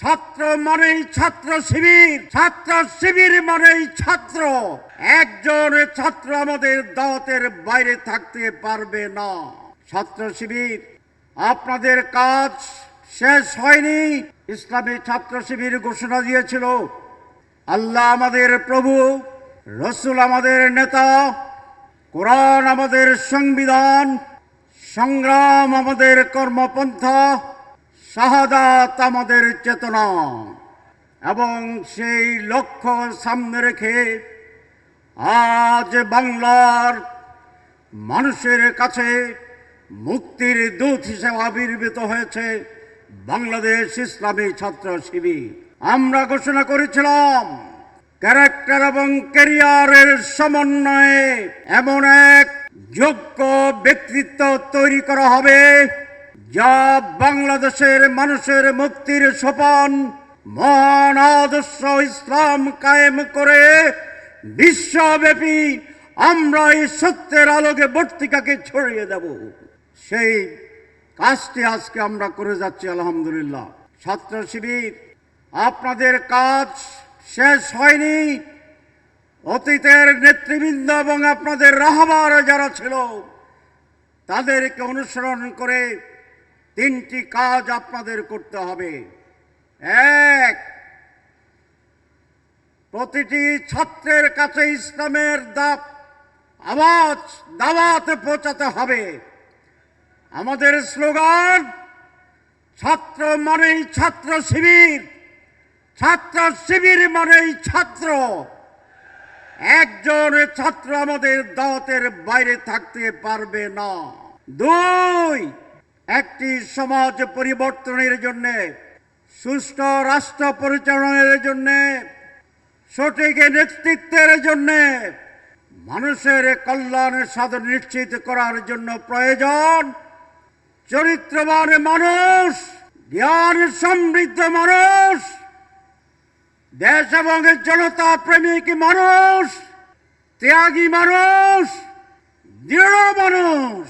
ছাত্র মানেই ছাত্র শিবির ছাত্র শিবির মানেই ছাত্র। একজন ছাত্র আমাদের দাওয়াতের বাইরে থাকতে পারবে না। ছাত্র শিবির, আপনাদের কাজ শেষ হয়নি। ইসলামী ছাত্র শিবির ঘোষণা দিয়েছিল, আল্লাহ আমাদের প্রভু, রসুল আমাদের নেতা, কোরআন আমাদের সংবিধান, সংগ্রাম আমাদের কর্মপন্থা শাহাদাত আমাদের চেতনা। এবং সেই লক্ষ্য সামনে রেখে আজ বাংলার মানুষের কাছে মুক্তির দূত হিসেবে আবির্ভূত হয়েছে বাংলাদেশ ইসলামী ছাত্র শিবির। আমরা ঘোষণা করেছিলাম, ক্যারেক্টার এবং ক্যারিয়ারের সমন্বয়ে এমন এক যোগ্য ব্যক্তিত্ব তৈরি করা হবে যা বাংলাদেশের মানুষের মুক্তির সোপান, মহান আদর্শ ইসলাম কায়েম করে বিশ্বব্যাপী আমরা এই সত্যের আলোকে বর্তিকাকে ছড়িয়ে দেব। সেই কাজটি আজকে আমরা করে যাচ্ছি, আলহামদুলিল্লাহ। ছাত্র শিবির, আপনাদের কাজ শেষ হয়নি। অতীতের নেতৃবৃন্দ এবং আপনাদের রাহবার যারা ছিল, তাদেরকে অনুসরণ করে তিনটি কাজ আপনাদের করতে হবে। এক, প্রতিটি ছাত্রের কাছে ইসলামের দাপ, আওয়াজ দাওয়াতে পৌঁছাতে হবে। আমাদের স্লোগান, ছাত্র মানেই ছাত্র শিবির ছাত্র শিবির মানেই ছাত্র। একজন ছাত্র আমাদের দাওয়াতের বাইরে থাকতে পারবে না। দুই একটি সমাজ পরিবর্তনের জন্য, সুষ্ঠু রাষ্ট্র পরিচালনার জন্য, সঠিক নেতৃত্বের জন্য মানুষের কল্যাণ সাধন নিশ্চিত করার জন্য প্রয়োজন। চরিত্রবান মানুষ, জ্ঞান সমৃদ্ধ মানুষ, দেশ এবং জনতা প্রেমিক মানুষ, ত্যাগী মানুষ, দৃঢ় মানুষ।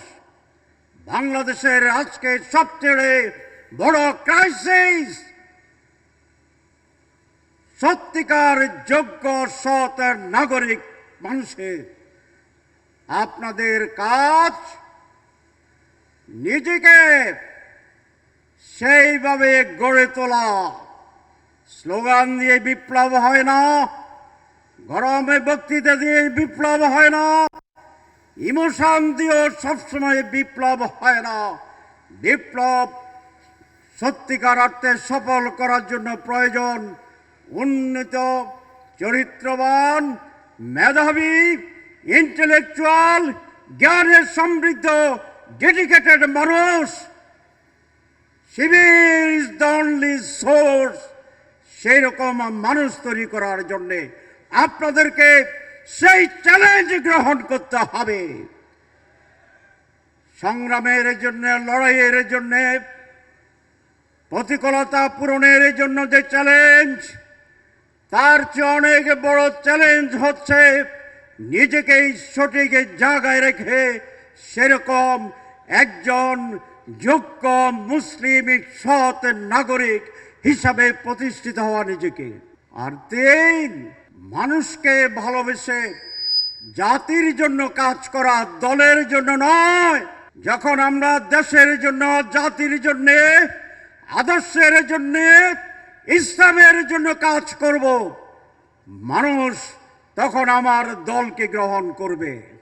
বাংলাদেশের আজকে সবচেয়ে বড় ক্রাইসিস সত্যিকার যোগ্য সৎ নাগরিক মানুষের আপনাদের কাজ নিজেকে সেইভাবে গড়ে তোলা। স্লোগান দিয়ে বিপ্লব হয় না, গরমে বক্তৃতা দিয়ে বিপ্লব হয় না। ইমোশন দিয়েও সবসময় বিপ্লব হয় না। বিপ্লব সত্যিকার অর্থে সফল করার জন্য প্রয়োজন। উন্নত, চরিত্রবান, মেধাবী, ইন্টেলেকচুয়াল জ্ঞানের সমৃদ্ধ, ডেডিকেটেড মানুষ। Shibir is the only source. সেই রকম মানুষ তৈরি করার জন্যে আপনাদেরকে সেই চ্যালেঞ্জ গ্রহণ করতে হবে। সংগ্রামের জন্য, লড়াইয়ের জন্য, প্রতিকূলতা পূরণের জন্য যে চ্যালেঞ্জ তার চেয়ে অনেক বড় চ্যালেঞ্জ হচ্ছে নিজেকে সঠিক জায়গায় রেখে সেরকম একজন যোগ্য মুসলিম সৎ নাগরিক হিসাবে প্রতিষ্ঠিত হওয়া নিজেকে। আর তিন মানুষকে ভালোবেসে জাতির জন্য কাজ করা দলের জন্য নয়। যখন আমরা দেশের জন্য, জাতির জন্যে, আদর্শের জন্যে, ইসলামের জন্য কাজ করব, মানুষ তখন আমার দলকে গ্রহণ করবে।